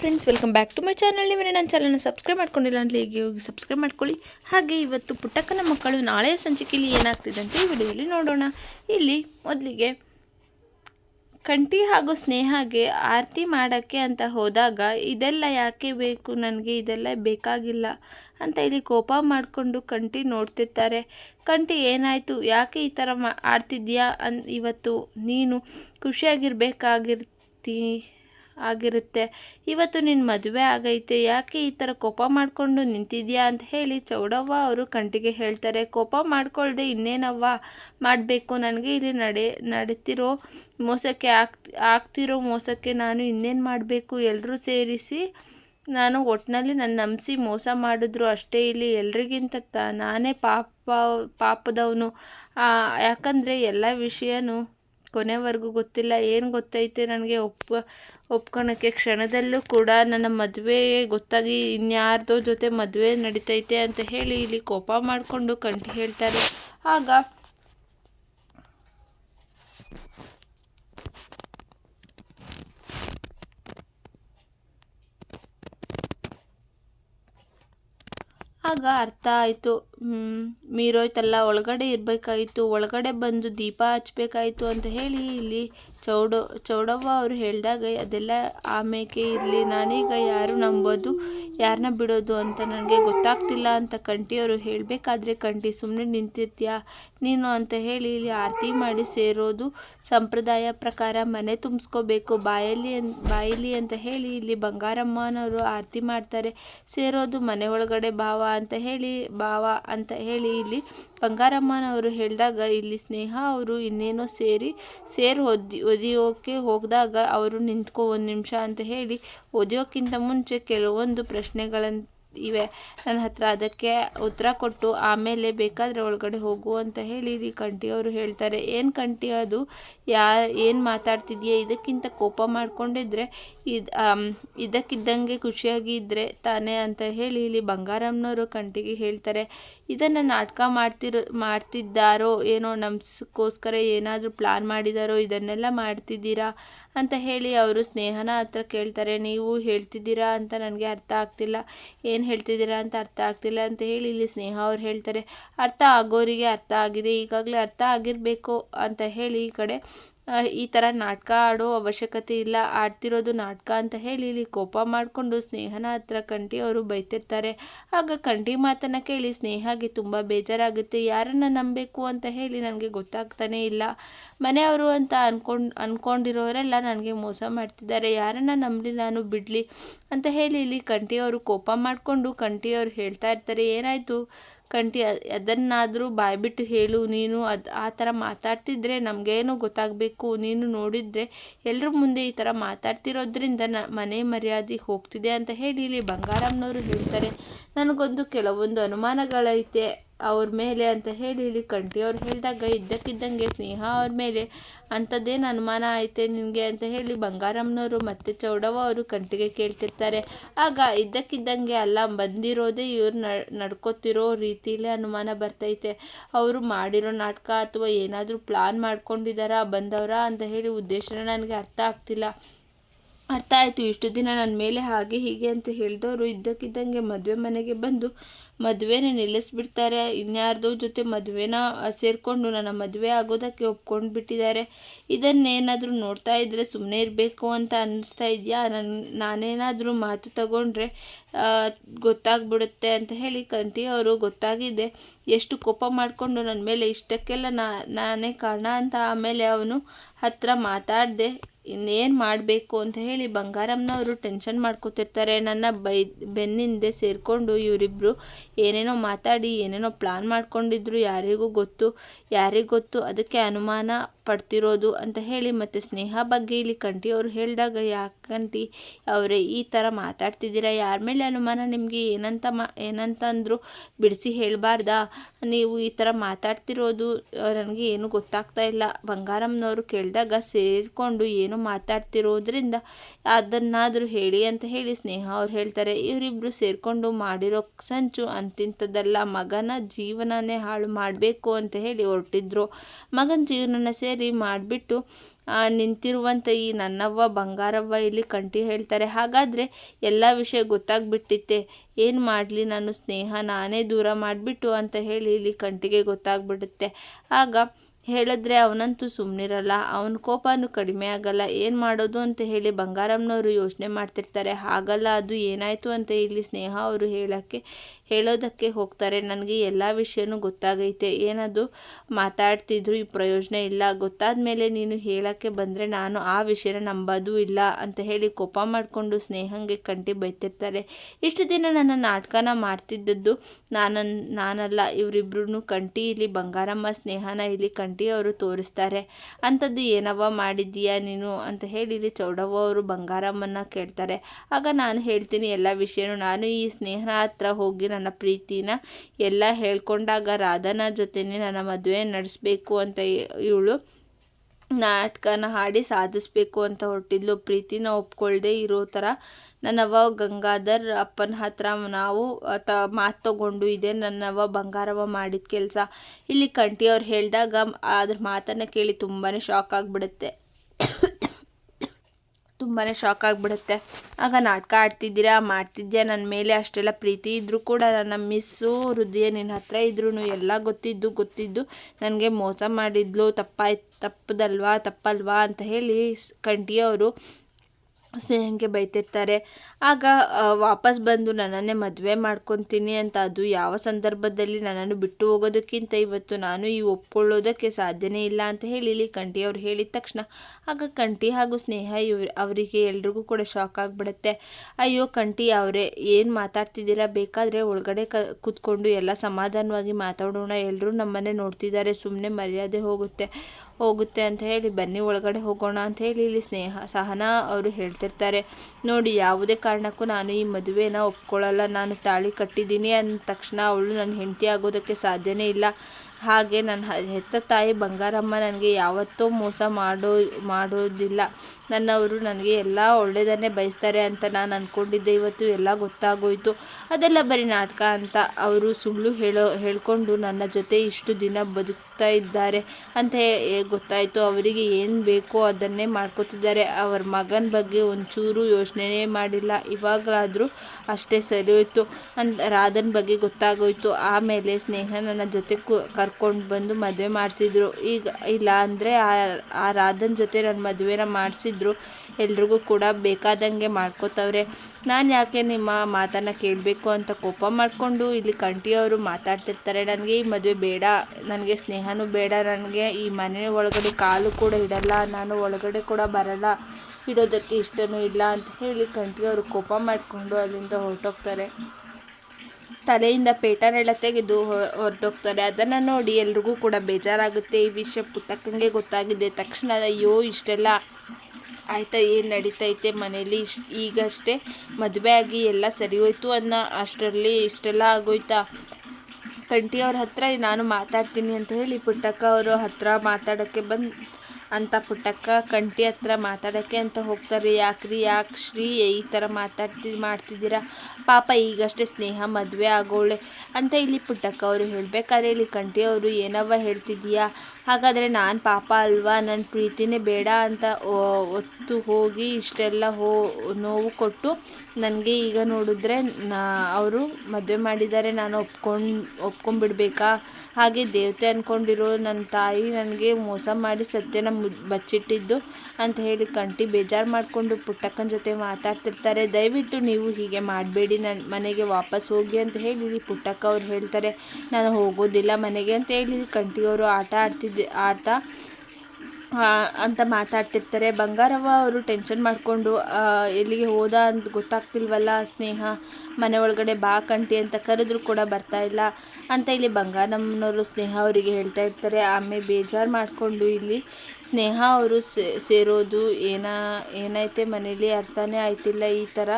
Friends welcome back to my channel ನೀವು ನನ್ನ ಚಾನಲ್ನ ಸಬ್ಸ್ಕ್ರೈಬ್ ಮಾಡ್ಕೊಂಡಿಲ್ಲ ಅಂದರೆ ಈಗ ಹೋಗಿ ಸಬ್ಸ್ಕ್ರೈಬ್ ಮಾಡ್ಕೊಳ್ಳಿ. ಹಾಗೆ ಇವತ್ತು ಪುಟ್ಟಕ್ಕನ ಮಕ್ಕಳು ನಾಳೆ ಸಂಚಿಕೆಯಲ್ಲಿ ಏನಾಗ್ತಿದೆ ಅಂತ ಈ ವಿಡಿಯೋಲಿ ನೋಡೋಣ. ಇಲ್ಲಿ ಮೊದಲಿಗೆ ಕಂಠಿ ಹಾಗೂ ಸ್ನೇಹಗೆ ಆರತಿ ಮಾಡೋಕ್ಕೆ ಅಂತ ಹೋದಾಗ ಇದೆಲ್ಲ ಯಾಕೆ ಬೇಕು? ನನಗೆ ಇದೆಲ್ಲ ಬೇಕಾಗಿಲ್ಲ ಅಂತ ಇಲ್ಲಿ ಕೋಪ ಮಾಡಿಕೊಂಡು ಕಂಠಿ ನೋಡ್ತಿರ್ತಾರೆ. ಕಂಠಿ, ಏನಾಯಿತು? ಯಾಕೆ ಈ ಥರ ಮಾ, ಆಡ್ತಿದ್ಯಾ? ಅನ್, ಇವತ್ತು ನೀನು ಖುಷಿಯಾಗಿರ್ಬೇಕಾಗಿರ್ತಿ ಆಗಿರುತ್ತೆ. ಇವತ್ತು ನಿನ್ನ ಮದುವೆ ಆಗೈತೆ. ಯಾಕೆ ಈ ಥರ ಕೋಪ ಮಾಡಿಕೊಂಡು ನಿಂತಿದ್ಯಾ? ಅಂತ ಹೇಳಿ ಚೌಡವ್ವ ಅವರು ಕಂಟಿಗೆ ಹೇಳ್ತಾರೆ, ಕೋಪ ಮಾಡ್ಕೊಳ್ದೆ ಇನ್ನೇನವ್ವ? ಮಾಡಬೇಕು. ನನಗೆ ಇಲ್ಲಿ ನಡೆ, ನಡೀತಿರೋ ಮೋಸಕ್ಕೆ ಆಗ್, ಆಗ್ತಿರೋ ಮೋಸಕ್ಕೆ ನಾನು ಇನ್ನೇನು ಮಾಡಬೇಕು? ಎಲ್ಲರೂ ಸೇರಿಸಿ ನಾನು ಒಟ್ಟಿನಲ್ಲಿ ನನ್ನ ನಂಬಿಸಿ ಮೋಸ ಮಾಡಿದ್ರು ಅಷ್ಟೇ ಇಲ್ಲಿ ಎಲ್ರಿಗಿಂತ ತ, ನಾನೇ ಪಾಪ, ಪಾಪದವನು. ಯಾಕಂದರೆ ಎಲ್ಲ ವಿಷಯನೂ ಕೊನೆವರೆಗೂ ಗೊತ್ತಿಲ್ಲ, ಏನು ಗೊತ್ತೈತೆ ನನಗೆ ಒಪ್ಪ, ಒಪ್ಕೊಳಕ್ಕೆ ಕ್ಷಣದಲ್ಲೂ ಕೂಡ ನನ್ನ ಮದುವೆ ಗೊತ್ತಾಗಿ ಇನ್ಯಾರ್ದೋ ಜೊತೆ ಮದುವೆ ನಡೀತೈತೆ ಅಂತ ಹೇಳಿ ಇಲ್ಲಿ ಕೋಪ ಮಾಡಿಕೊಂಡು ಕಂಠಿ ಹೇಳ್ತಾರೆ. ಆಗ ಆಗ ಅರ್ಥ ಆಯಿತು. ಮೀರೋಯ್ತಲ್ಲ ಒಳಗಡೆ ಇರಬೇಕಾಯಿತು, ಒಳಗಡೆ ಬಂದು ದೀಪ ಹಚ್ಬೇಕಾಯಿತು ಅಂತ ಹೇಳಿ ಇಲ್ಲಿ ಚೌಡ, ಚೌಡವ್ವ ಅವರು ಹೇಳಿದಾಗ ಅದೆಲ್ಲ ಆಮೇಕೆ ಇರಲಿ, ನಾನೀಗ ಯಾರು ನಂಬೋದು ಯಾರನ್ನ ಬಿಡೋದು ಅಂತ ನನಗೆ ಗೊತ್ತಾಗ್ತಿಲ್ಲ ಅಂತ ಕಂಠಿಯವರು ಹೇಳಬೇಕಾದ್ರೆ ಕಂಠಿ ಸುಮ್ಮನೆ ನಿಂತಿರ್ತೀಯಾ, ನೀನು ಅಂತ ಹೇಳಿ ಇಲ್ಲಿ ಆರತಿ ಮಾಡಿ ಸೇರೋದು ಸಂಪ್ರದಾಯ ಪ್ರಕಾರ ಮನೆ ತುಂಬಿಸ್ಕೋಬೇಕು, ಬಾಯಲ್ಲಿ ಬಾಯಲ್ಲಿ ಅಂತ ಹೇಳಿ ಇಲ್ಲಿ ಬಂಗಾರಮ್ಮನವರು ಆರತಿ ಮಾಡ್ತಾರೆ, ಸೇರೋದು ಮನೆ ಒಳಗಡೆ ಭಾವ ಅಂತ ಹೇಳಿ ಭಾವ ಅಂತ ಹೇಳಿ ಇಲ್ಲಿ ಬಂಗಾರಮ್ಮನವರು ಹೇಳಿದಾಗ ಇಲ್ಲಿ ಸ್ನೇಹ, ಅವರು ಇನ್ನೇನೋ ಸೇರಿ ಸೇರಿ ಒದ್ದಿ ಒದಿಯೋಕ್ಕೆ ಹೋಗಿದಾಗ ಅವರು ನಿಂತ್ಕೋ ಒಂದು ನಿಮಿಷ ಅಂತ ಹೇಳಿ ಒದಿಯೋಕ್ಕಿಂತ ಮುಂಚೆ ಕೆಲವೊಂದು ಪ್ರಶ್ನೆಗಳನ್ನು ಇವೆ. ನನ್ನ ಹತ್ರ ಅದಕ್ಕೆ ಉತ್ತರ ಕೊಟ್ಟು, ಆಮೇಲೆ ಬೇಕಾದರೆ ಒಳಗಡೆ ಹೋಗು ಅಂತ ಹೇಳಿ ಇಲ್ಲಿ ಕಂಠಿಯವರು ಹೇಳ್ತಾರೆ. ಏನು ಕಂಠಿ ಅದು? ಯಾ, ಏನು ಮಾತಾಡ್ತಿದ್ಯಾ? ಇದಕ್ಕಿಂತ ಕೋಪ ಮಾಡಿಕೊಂಡಿದ್ರೆ ಇದು ಇದಕ್ಕಿದ್ದಂಗೆ ಖುಷಿಯಾಗಿದ್ದರೆ ತಾನೇ ಅಂತ ಹೇಳಿ ಇಲ್ಲಿ ಬಂಗಾರಮ್ಮನವರು ಕಂಠಿಗೆ ಹೇಳ್ತಾರೆ. ಇದನ್ನು ನಾಟಕ ಮಾಡ್ತಿರೋ, ಮಾಡ್ತಿದ್ದಾರೋ, ಏನೋ ನಮ್ಸ್ಕೋಸ್ಕರ ಏನಾದರೂ ಪ್ಲಾನ್ ಮಾಡಿದಾರೋ, ಇದನ್ನೆಲ್ಲ ಮಾಡ್ತಿದ್ದೀರಾ ಅಂತ ಹೇಳಿ ಅವರು ಸ್ನೇಹನ ಹತ್ರ ಕೇಳ್ತಾರೆ. ನೀವು ಹೇಳ್ತಿದ್ದೀರಾ ಅಂತ ನನಗೆ ಅರ್ಥ ಆಗ್ತಿಲ್ಲ. ಹೇಳ್ತಿದ್ದೀರಾ ಅಂತ ಅರ್ಥ ಆಗ್ತಿಲ್ಲ ಅಂತ ಹೇಳಿ ಇಲ್ಲಿ ಸ್ನೇಹ ಅವ್ರು ಹೇಳ್ತಾರೆ, ಅರ್ಥ ಆಗೋರಿಗೆ ಅರ್ಥ ಆಗಿದೆ, ಈಗಾಗಲೇ ಅರ್ಥ ಆಗಿರಬೇಕು ಅಂತ ಹೇಳಿ ಈ ಕಡೆ. ಈ ಥರ ನಾಟಕ ಆಡೋ ಅವಶ್ಯಕತೆ ಇಲ್ಲ. ಆಡ್ತಿರೋದು ನಾಟಕ ಅಂತ ಹೇಳಿ ಇಲ್ಲಿ ಕೋಪ ಮಾಡಿಕೊಂಡು ಸ್ನೇಹನ ಹತ್ರ ಕಂಠಿ ಅವರು ಬೈತಿರ್ತಾರೆ. ಆಗ ಕಂಠಿ ಮಾತನ್ನು ಕೇಳಿ ಸ್ನೇಹಗೆ ತುಂಬ ಬೇಜಾರಾಗುತ್ತೆ. ಯಾರನ್ನು ನಂಬಬೇಕು ಅಂತ ಹೇಳಿ ನನಗೆ ಗೊತ್ತಾಗ್ತಾನೇ ಇಲ್ಲ. ಮನೆಯವರು ಅಂತ ಅನ್ಕೊಂಡು ಅಂದ್ಕೊಂಡಿರೋರೆಲ್ಲ ನನಗೆ ಮೋಸ ಮಾಡ್ತಿದ್ದಾರೆ. ಯಾರನ್ನು ನಂಬಲಿ ನಾನು ಬಿಡಲಿ ಅಂತ ಹೇಳಿ ಇಲ್ಲಿ ಕಂಠಿಯವರು ಕೋಪ ಮಾಡಿಕೊಂಡು ಕಂಠಿಯವರು ಹೇಳ್ತಾ ಇರ್ತಾರೆ. ಏನಾಯಿತು? ಕಂಠಿ ಅದನ್ನಾದರೂ ಬಾಯ್ಬಿಟ್ಟು ಹೇಳು, ನೀನು ಅದು, ಆ ಥರ ಮಾತಾಡ್ತಿದ್ರೆ ನಮಗೇನು ಗೊತ್ತಾಗಬೇಕು, ನೀನು ನೋಡಿದರೆ ಎಲ್ಲರ ಮುಂದೆ ಈ ಥರ ಮಾತಾಡ್ತಿರೋದ್ರಿಂದ ನ, ಮನೆ ಮರ್ಯಾದೆ ಹೋಗ್ತಿದೆ ಅಂತ ಹೇಳಿ ಇಲ್ಲಿ ಬಂಗಾರಮ್ಮನವರು ಹೇಳ್ತಾರೆ. ನನಗೊಂದು ಕೆಲವೊಂದು ಅನುಮಾನಗಳೈತೆ. ಅವ್ರ ಮೇಲೆ ಅಂತ ಹೇಳಿ ಇಲ್ಲಿ ಕಂಠಿಯವ್ರು ಹೇಳಿದಾಗ ಇದ್ದಕ್ಕಿದ್ದಂಗೆ ಸ್ನೇಹ ಅವ್ರ ಮೇಲೆ. ಅಂಥದ್ದೇನು ಅನುಮಾನ ಐತೆ ನಿನಗೆ ಅಂತ ಹೇಳಿ ಬಂಗಾರಮ್ಮನವರು ಮತ್ತು ಚೌಡವ ಅವರು ಕಂಟಿಗೆ ಕೇಳ್ತಿರ್ತಾರೆ. ಆಗ ಇದ್ದಕ್ಕಿದ್ದಂಗೆ ಅಲ್ಲ, ಬಂದಿರೋದೇ ಇವ್ರು ನಡ್ಕೋತಿರೋ ರೀತಿಲೇ ಅನುಮಾನ ಬರ್ತೈತೆ. ಅವರು ಮಾಡಿರೋ ನಾಟಕ ಅಥವಾ ಏನಾದರೂ ಪ್ಲಾನ್ ಮಾಡ್ಕೊಂಡಿದ್ದಾರಾ, ಬಂದವರ ಅಂತ ಹೇಳಿ ಉದ್ದೇಶನ ನನಗೆ ಅರ್ಥ ಆಗ್ತಿಲ್ಲ. ಅರ್ಥ ಆಯಿತು, ಇಷ್ಟು ದಿನ ನನ್ನ ಮೇಲೆ ಹಾಗೆ ಹೀಗೆ ಅಂತ ಹೇಳಿದವರು ಇದ್ದಕ್ಕಿದ್ದಂಗೆ ಮದುವೆ ಮನೆಗೆ ಬಂದು ಮದುವೆನೇ ನಿಲ್ಲಿಸ್ಬಿಡ್ತಾರೆ. ಇನ್ಯಾರ್ದೋ ಜೊತೆ ಮದುವೆನ ಸೇರಿಕೊಂಡು ನನ್ನ ಮದುವೆ ಆಗೋದಕ್ಕೆ ಒಪ್ಕೊಂಡು ಬಿಟ್ಟಿದ್ದಾರೆ ಇದನ್ನೇನಾದರೂ ನೋಡ್ತಾ ಇದ್ದರೆ ಸುಮ್ಮನೆ ಇರಬೇಕು ಅಂತ ಅನ್ನಿಸ್ತಾ ಇದೆಯಾ? ನನ್ನ ನಾನೇನಾದರೂ ಮಾತು ತಗೊಂಡ್ರೆ ಗೊತ್ತಾಗ್ಬಿಡುತ್ತೆ ಅಂತ ಹೇಳಿ ಕಂಟಿ ಅವರು ಗೊತ್ತಾಗಿದೆ. ಎಷ್ಟು ಕೋಪ ಮಾಡಿಕೊಂಡು ನನ್ನ ಮೇಲೆ ಇಷ್ಟಕ್ಕೆಲ್ಲ ನಾನೇ ಕಾರಣ ಅಂತ ಆಮೇಲೆ ಅವನು ಹತ್ರ ಮಾತಾಡಿದೆ, ಇನ್ನೇನು ಮಾಡಬೇಕು ಅಂತ ಹೇಳಿ ಬಂಗಾರಮ್ಮನವರು ಟೆನ್ಷನ್ ಮಾಡ್ಕೋತಿರ್ತಾರೆ. ನನ್ನ ಬೈ, ಬೆನ್ನಿಂದೆ ಸೇರಿಕೊಂಡು ಇವರಿಬ್ಬರು ಏನೇನೋ ಮಾತಾಡಿ, ಏನೇನೋ ಪ್ಲಾನ್ ಮಾಡ್ಕೊಂಡಿದ್ರು, ಯಾರಿಗೂ ಗೊತ್ತು, ಯಾರಿಗೆ ಗೊತ್ತು, ಅದಕ್ಕೆ ಅನುಮಾನ ಪಡ್ತಿರೋದು ಅಂತ ಹೇಳಿ ಮತ್ತು ಸ್ನೇಹ ಬಗ್ಗೆ ಇಲ್ಲಿ ಕಂಠಿಯವರು ಹೇಳಿದಾಗ ಯಾಕಂಟಿ ಅವರೇ ಈ ಥರ ಮಾತಾಡ್ತಿದ್ದೀರಾ? ಯಾರ ಮೇಲೆ ಅನುಮಾನ ನಿಮಗೆ ಏನಂತ ಮಾ ಏನಂತ ಅಂದರು ಬಿಡಿಸಿ ಹೇಳಬಾರ್ದಾ? ನೀವು ಈ ಥರ ಮಾತಾಡ್ತಿರೋದು ನನಗೆ ಏನು ಗೊತ್ತಾಗ್ತಾ ಇಲ್ಲ. ಬಂಗಾರಮ್ಮನವರು ಕೇಳಿದಾಗ ಸೇರಿಕೊಂಡು ಏನು ಮಾತಾಡ್ತಿರೋದ್ರಿಂದ ಅದನ್ನಾದರೂ ಹೇಳಿ ಅಂತ ಹೇಳಿ ಸ್ನೇಹ ಅವ್ರು ಹೇಳ್ತಾರೆ. ಇವರಿಬ್ಬರು ಸೇರಿಕೊಂಡು ಮಾಡಿರೋ ಸಂಚು ಅಂತಿಂಥದ್ದಲ್ಲ. ಮಗನ ಜೀವನನೇ ಹಾಳು ಮಾಡಬೇಕು ಅಂತ ಹೇಳಿ ಹೊರಟಿದ್ರು. ಮಗನ ಜೀವನನ ಸೇರಿ ಮಾಡಿಬಿಟ್ಟು ನಿಂತಿರುವಂಥ ಈ ನನ್ನವ್ವ, ಬಂಗಾರವ್ವ ಇಲ್ಲಿ ಕಂಠಿ ಹೇಳ್ತಾರೆ. ಹಾಗಾದರೆ ಎಲ್ಲ ವಿಷಯ ಗೊತ್ತಾಗ್ಬಿಟ್ಟಿತ್ತೆ. ಏನು ಮಾಡಲಿ ನಾನು ಸ್ನೇಹ, ನಾನೇ ದೂರ ಮಾಡಿಬಿಟ್ಟು ಅಂತ ಹೇಳಿ ಇಲ್ಲಿ ಕಂಠಿಗೆ ಗೊತ್ತಾಗ್ಬಿಡುತ್ತೆ. ಆಗ ಹೇಳಿದ್ರೆ ಅವನಂತೂ ಸುಮ್ಮನಿರಲ್ಲ ಅವನ ಕೋಪನೂ ಕಡಿಮೆ ಆಗಲ್ಲ. ಏನು ಮಾಡೋದು ಅಂತ ಹೇಳಿ ಬಂಗಾರಮ್ಮನವರು ಯೋಚನೆ ಮಾಡ್ತಿರ್ತಾರೆ. ಹಾಗಲ್ಲ, ಅದು ಏನಾಯಿತು ಅಂತ ಇಲ್ಲಿ ಸ್ನೇಹ ಅವರು ಹೇಳೋಕ್ಕೆ, ಹೇಳೋದಕ್ಕೆ ಹೋಗ್ತಾರೆ. ನನಗೆ ಎಲ್ಲ ವಿಷಯನೂ ಗೊತ್ತಾಗೈತೆ. ಏನದು ಮಾತಾಡ್ತಿದ್ರು ಈ ಪ್ರಯೋಜನ ಇಲ್ಲ. ಗೊತ್ತಾದ ಮೇಲೆ ನೀನು ಹೇಳೋಕ್ಕೆ ಬಂದರೆ ನಾನು ಆ ವಿಷಯನ ನಂಬೋದು ಇಲ್ಲ ಅಂತ ಹೇಳಿ ಕೋಪ ಮಾಡಿಕೊಂಡು ಸ್ನೇಹಂಗೆ ಕಂಟಿ ಬೈತಿರ್ತಾರೆ. ಇಷ್ಟು ದಿನ ನನ್ನ ನಾಟಕನ ಮಾಡ್ತಿದ್ದದ್ದು ನಾನು ನಾನಲ್ಲ. ಇವರಿಬ್ರು ಕಂಟಿ ಇಲ್ಲಿ ಬಂಗಾರಮ್ಮ ಸ್ನೇಹನ ಇಲ್ಲಿ ಕಂಟಿ ಅವರು ತೋರಿಸ್ತಾರೆ, ಅಂಥದ್ದು ಏನವ್ವ ಮಾಡಿದ್ದೀಯಾ ನೀನು? ಅಂತ ಹೇಳಿ ಇಲ್ಲಿ ಚೌಡವ್ವ ಅವರು ಬಂಗಾರಮ್ಮನ ಕೇಳ್ತಾರೆ. ಆಗ ನಾನು ಹೇಳ್ತೀನಿ ಎಲ್ಲ ವಿಷಯನೂ. ನಾನು ಈ ಸ್ನೇಹ ಹತ್ರ ಹೋಗಿ ನನ್ನ ಪ್ರೀತಿನ ಎಲ್ಲ ಹೇಳ್ಕೊಂಡಾಗ ರಾಧನ ಜೊತೆನೇ ನನ್ನ ಮದುವೆ ನಡೆಸಬೇಕು ಅಂತ ಇವಳು ನಾಟಕನ ಹಾಡಿ ಸಾಧಿಸ್ಬೇಕು ಅಂತ ಹೊರಟಿದ್ಲು. ಪ್ರೀತಿನ ಒಪ್ಕೊಳ್ದೆ ಇರೋ ಥರ ನನ್ನವ್ವ ಗಂಗಾಧರ್ ಅಪ್ಪನ ಹತ್ರ ನಾವು ತ, ಮಾತು ತಗೊಂಡು ಇದೆ. ನನ್ನವ್ವ ಬಂಗಾರವ್ವ ಮಾಡಿದ ಕೆಲಸ. ಇಲ್ಲಿ ಕಂಠಿ ಅವ್ರು ಹೇಳಿದಾಗ ಅದ್ರ ಮಾತನ್ನು ಕೇಳಿ ತುಂಬಾ ಶಾಕ್ ಆಗಿಬಿಡುತ್ತೆ. ತುಂಬಾ ಶಾಕ್ ಆಗಿಬಿಡುತ್ತೆ. ಆಗ ನಾಟಕ ಆಡ್ತಿದ್ದೀರಾ? ಮಾಡ್ತಿದ್ಯಾ? ನನ್ನ ಮೇಲೆ ಅಷ್ಟೆಲ್ಲ ಪ್ರೀತಿ ಇದ್ದರೂ ಕೂಡ ನನ್ನ ಮಿಸ್ಸು ಹೃದಯ ನಿನ್ನ ಹತ್ರ ಇದ್ರೂ ಎಲ್ಲ ಗೊತ್ತಿದ್ದು ಗೊತ್ತಿದ್ದು. ನನಗೆ ಮೋಸ ಮಾಡಿದ್ಲು. ತಪ್ಪಾಯ್ತು ತಪ್ಪದಲ್ವಾ? ತಪ್ಪಲ್ವಾ? ಅಂತ ಹೇಳಿ ಕಂಠಿಯವರು ಸ್ನೇಹಕ್ಕೆ ಬೈತಿರ್ತಾರೆ. ಆಗ ವಾಪಸ್ ಬಂದು ನನ್ನನ್ನೇ ಮದುವೆ ಮಾಡ್ಕೊತೀನಿ ಅಂತ ಅದು ಯಾವ ಸಂದರ್ಭದಲ್ಲಿ ನನ್ನನ್ನು ಬಿಟ್ಟು ಹೋಗೋದಕ್ಕಿಂತ ಇವತ್ತು ನಾನು ಈ ಒಪ್ಕೊಳ್ಳೋದಕ್ಕೆ ಸಾಧ್ಯನೇ ಇಲ್ಲ ಅಂತ ಹೇಳಿ ಇಲ್ಲಿ ಕಂಠಿ ಅವ್ರು ಹೇಳಿದ ತಕ್ಷಣ, ಆಗ ಕಂಠಿ ಹಾಗೂ ಸ್ನೇಹ ಇವ್ ಅವರಿಗೆ ಎಲ್ರಿಗೂ ಕೂಡ ಶಾಕ್ ಆಗಿಬಿಡುತ್ತೆ. ಅಯ್ಯೋ ಕಂಠಿ ಅವರೇ, ಏನು ಮಾತಾಡ್ತಿದ್ದೀರಾ? ಬೇಕಾದರೆ ಒಳಗಡೆ ಕ, ಕೂತ್ಕೊಂಡು ಎಲ್ಲ ಸಮಾಧಾನವಾಗಿ ಮಾತಾಡೋಣ. ಎಲ್ಲರೂ ನಮ್ಮನ್ನೇ ನೋಡ್ತಿದ್ದಾರೆ ಸುಮ್ಮನೆ ಮರ್ಯಾದೆ ಹೋಗುತ್ತೆ. ಹೋಗುತ್ತೆ ಅಂತ ಹೇಳಿ, ಬನ್ನಿ ಒಳಗಡೆ ಹೋಗೋಣ ಅಂತ ಹೇಳಿ ಇಲ್ಲಿ ಸ್ನೇಹ ಸಹನಾ ಅವರು ಹೇಳ್ತಿರ್ತಾರೆ. ನೋಡಿ, ಯಾವುದೇ ಕಾರಣಕ್ಕೂ ನಾನು ಈ ಮದುವೆನ ಒಪ್ಕೊಳ್ಳಲ್ಲ. ನಾನು ತಾಳಿ ಕಟ್ಟಿದ್ದೀನಿ ಅಂದ ತಕ್ಷಣ ಅವಳು ನನ್ನ ಹೆಂಡತಿ ಆಗೋದಕ್ಕೆ ಸಾಧ್ಯನೇ ಇಲ್ಲ. ಹಾಗೆ ನನ್ನ ಹೆತ್ತ ತಾಯಿ ಬಂಗಾರಮ್ಮ ನನಗೆ ಯಾವತ್ತೂ ಮೋಸ ಮಾಡೋ, ಮಾಡೋದಿಲ್ಲ. ನನ್ನವರು ನನಗೆ ಎಲ್ಲ ಒಳ್ಳೆಯದನ್ನೇ ಬಯಸ್ತಾರೆ ಅಂತ ನಾನು ಅಂದ್ಕೊಂಡಿದ್ದೆ ಇವತ್ತು ಎಲ್ಲ ಗೊತ್ತಾಗೋಯಿತು. ಅದೆಲ್ಲ ಬರೀ ನಾಟಕ ಅಂತ ಅವರು ಸುಳ್ಳು ಹೇಳೋ, ಹೇಳ್ಕೊಂಡು ನನ್ನ ಜೊತೆ ಇಷ್ಟು ದಿನ ಬದುಕ್ತಾ ಇದ್ದಾರೆ ಅಂತ ಗೊತ್ತಾಯಿತು. ಅವರಿಗೆ ಏನು ಬೇಕೋ ಅದನ್ನೇ ಮಾಡ್ಕೋತಿದ್ದಾರೆ. ಅವರ ಮಗನ ಬಗ್ಗೆ ಒಂಚೂರು ಯೋಚನೆನೇ ಮಾಡಿಲ್ಲ. ಇವಾಗಲಾದರೂ ಅಷ್ಟೇ ಸರಿ ಹೋಯ್ತು. ಅಂತ ರಾಧನ್ ಬಗ್ಗೆ ಗೊತ್ತಾಗೋಯ್ತು. ಆಮೇಲೆ ಸ್ನೇಹ ನನ್ನ ಜೊತೆ ಕರ್ಕೊಂಡು ಬಂದು ಮದುವೆ ಮಾಡಿಸಿದ್ರು. ಈಗ ಇಲ್ಲ ಅಂದರೆ ಆ ಆ ರಾಧನ್ ಜೊತೆ ನನ್ನ ಮದುವೆನ ಮಾಡಿಸಿದ್ರು. ಎಲ್ರಿಗೂ ಕೂಡ ಬೇಕಾದಂಗೆ ಮಾಡ್ಕೋತವ್ರೆ. ನಾನು ಯಾಕೆ ನಿಮ್ಮ ಮಾತನ್ನು ಕೇಳಬೇಕು ಅಂತ ಕೋಪ ಮಾಡಿಕೊಂಡು ಇಲ್ಲಿ ಕಂಟಿಯವರು ಮಾತಾಡ್ತಿರ್ತಾರೆ. ನನಗೆ ಈ ಮದುವೆ ಬೇಡ. ನನಗೆ ಸ್ನೇಹನೂ ಬೇಡ. ನನಗೆ ಈ ಮನೆ ಒಳಗಡೆ ಕಾಲು ಕೂಡ ಇಡಲ್ಲ. ನಾನು ಒಳಗಡೆ ಕೂಡ ಬರಲ್ಲ. ಇಡೋದಕ್ಕೆ ಇಷ್ಟನೂ ಇಲ್ಲ ಅಂತ ಹೇಳಿ ಕಂಟಿಯವರು ಕೋಪ ಮಾಡಿಕೊಂಡು ಅಲ್ಲಿಂದ ಹೊರಟೋಗ್ತಾರೆ. ತಲೆಯಿಂದ ಪೇಟನೆಲ್ಲ ತೆಗೆದು ಹೊರಟೋಗ್ತಾರೆ. ಅದನ್ನು ನೋಡಿ ಎಲ್ರಿಗೂ ಕೂಡ ಬೇಜಾರಾಗುತ್ತೆ. ಈ ವಿಷಯ ಪುಟ್ಟಕ್ಕಂಗೆ ಗೊತ್ತಾಗಿದೆ. ತಕ್ಷಣ ಅಯ್ಯೋ, ಇಷ್ಟೆಲ್ಲ ಆಯ್ತಾ, ಏನು ನಡೀತೈತೆ ಮನೇಲಿ? ಇಶ್ ಈಗಷ್ಟೇ ಮದುವೆ ಆಗಿ ಎಲ್ಲ ಸರಿ ಹೋಯ್ತು ಅನ್ನೋ, ಅಷ್ಟರಲ್ಲಿ ಇಷ್ಟೆಲ್ಲ ಆಗೋಯ್ತಾ? ಕಂಠಿಯವ್ರ ಹತ್ರ ನಾನು ಮಾತಾಡ್ತೀನಿ ಅಂತ ಹೇಳಿ ಪುಟ್ಟಕ್ಕ ಅವರು ಹತ್ರ ಮಾತಾಡೋಕ್ಕೆ ಬಂದು ಅಂತ ಪುಟ್ಟಕ್ಕ ಕಂಠಿ ಹತ್ರ ಮಾತಾಡೋಕ್ಕೆ ಅಂತ ಹೋಗ್ತಾರೆ. ಯಾಕ್ರಿ ಯಾಕೆ ಶ್ರೀ ಈ ಥರ ಮಾತಾಡ್ತಿ, ಮಾಡ್ತಿದ್ದೀರಾ? ಪಾಪ ಈಗಷ್ಟೇ ಸ್ನೇಹ ಮದುವೆ ಆಗೋಳೆ ಅಂತ ಇಲ್ಲಿ ಪುಟ್ಟಕ್ಕ ಅವರು ಹೇಳಬೇಕಾದ್ರೆ ಇಲ್ಲಿ ಕಂಠಿ ಅವರು ಏನವ್ವ ಹೇಳ್ತಿದ್ದೀಯಾ? ಹಾಗಾದರೆ ನಾನು ಪಾಪ ಅಲ್ವಾ? ನನ್ನ ಪ್ರೀತಿನೇ ಬೇಡ ಅಂತ ಒತ್ತು ಹೋಗಿ ಇಷ್ಟೆಲ್ಲ ಹೋ, ನೋವು ಕೊಟ್ಟು ನನಗೆ ಈಗ ನೋಡಿದ್ರೆ ನಾ, ಅವರು ಮದುವೆ ಮಾಡಿದ್ದಾರೆ. ನಾನು ಒಪ್ಕೊಂಡು, ಒಪ್ಕೊಂಡ್ಬಿಡ್ಬೇಕಾ? ಹಾಗೆ ದೇವತೆ ಅಂದ್ಕೊಂಡಿರೋ ನನ್ನ ತಾಯಿ ನನಗೆ ಮೋಸ ಮಾಡಿ ಸತ್ಯನ ಮು ಬಚ್ಚಿಟ್ಟಿದ್ದು ಅಂತ ಹೇಳಿ ಕಂಟಿ ಬೇಜಾರು ಮಾಡಿಕೊಂಡು ಪುಟ್ಟಕ್ಕನ ಜೊತೆ ಮಾತಾಡ್ತಿರ್ತಾರೆ. ದಯವಿಟ್ಟು ನೀವು ಹೀಗೆ ಮಾಡಬೇಡಿ ನನ್ನ ಮನೆಗೆ ವಾಪಸ್ ಹೋಗಿ ಅಂತ ಹೇಳಿ ಪುಟ್ಟಕ್ಕ ಅವ್ರು ಹೇಳ್ತಾರೆ. ನಾನು ಹೋಗೋದಿಲ್ಲ ಮನೆಗೆ ಅಂತ ಹೇಳಿ ಕಂಠಿಯವರು ಆಟ ಆಡ್ತಿದ್ದೆ ಆಟ ಅಂತ ಮಾತಾಡ್ತಿರ್ತಾರೆ. ಬಂಗಾರವ್ವ ಅವರು ಟೆನ್ಷನ್ ಮಾಡಿಕೊಂಡು ಎಲ್ಲಿಗೆ ಹೋದ ಅಂತ ಗೊತ್ತಾಗ್ತಿಲ್ವಲ್ಲ ಸ್ನೇಹ? ಮನೆ ಒಳಗಡೆ ಬಾ ಕಂಟಿ ಅಂತ ಕರೆದ್ರೂ ಕೂಡ ಬರ್ತಾ ಇಲ್ಲ. ಅಂತ ಇಲ್ಲಿ ಬಂಗಾರಮ್ಮನವರು ಸ್ನೇಹ ಅವರಿಗೆ ಹೇಳ್ತಾ ಇರ್ತಾರೆ. ಆಮೇಲೆ ಬೇಜಾರು ಮಾಡಿಕೊಂಡು ಇಲ್ಲಿ ಸ್ನೇಹ ಅವರು ಸೇರೋದು ಏನ, ಏನೈತೆ ಮನೇಲಿ? ಅರ್ಥನೇ ಆಯ್ತಿಲ್ಲ ಈ ಥರ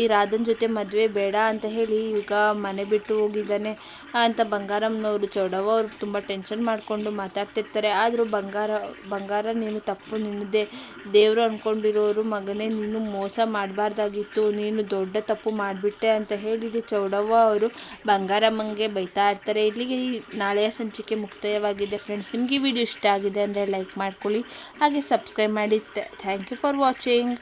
ಈ ರಾಧನ್ ಜೊತೆ ಮದುವೆ ಬೇಡ ಅಂತ ಹೇಳಿ ಈಗ ಮನೆ ಬಿಟ್ಟು ಹೋಗಿದ್ದಾನೆ ಅಂತ ಬಂಗಾರಮ್ಮನವರು ಚೌಡವ್ವ ಅವರು ತುಂಬ ಟೆನ್ಷನ್ ಮಾಡಿಕೊಂಡು ಮಾತಾಡ್ತಿರ್ತಾರೆ. ಆದರೂ ಬಂಗಾರ ಬಂಗಾರ, ನೀನು ತಪ್ಪು ನಿನ್ನದೇ ದೇವರು ಅಂದ್ಕೊಂಡಿರೋರು ಮಗನೇ, ನೀನು ಮೋಸ ಮಾಡಬಾರ್ದಾಗಿತ್ತು, ನೀನು ದೊಡ್ಡ ತಪ್ಪು ಮಾಡಿಬಿಟ್ಟೆ ಅಂತ ಹೇಳಿ ಚೌಡವ್ವ ಅವರು ಬಂಗಾರಮ್ಮಂಗೆ ಬೈತಾ ಇರ್ತಾರೆ. ಇಲ್ಲಿಗೆ ನಾಳೆಯ ಸಂಚಿಕೆ ಮುಕ್ತಾಯವಾಗಿದೆ. ಫ್ರೆಂಡ್ಸ್ ನಿಮಗೆ ವಿಡಿಯೋ ಇಷ್ಟ ಆಗಿದೆ ಅಂದರೆ ಲೈಕ್ ಮಾಡ್ಕೊಳ್ಳಿ, ಹಾಗೆ ಸಬ್ಸ್ಕ್ರೈಬ್ ಮಾಡಿ. Thank you for watching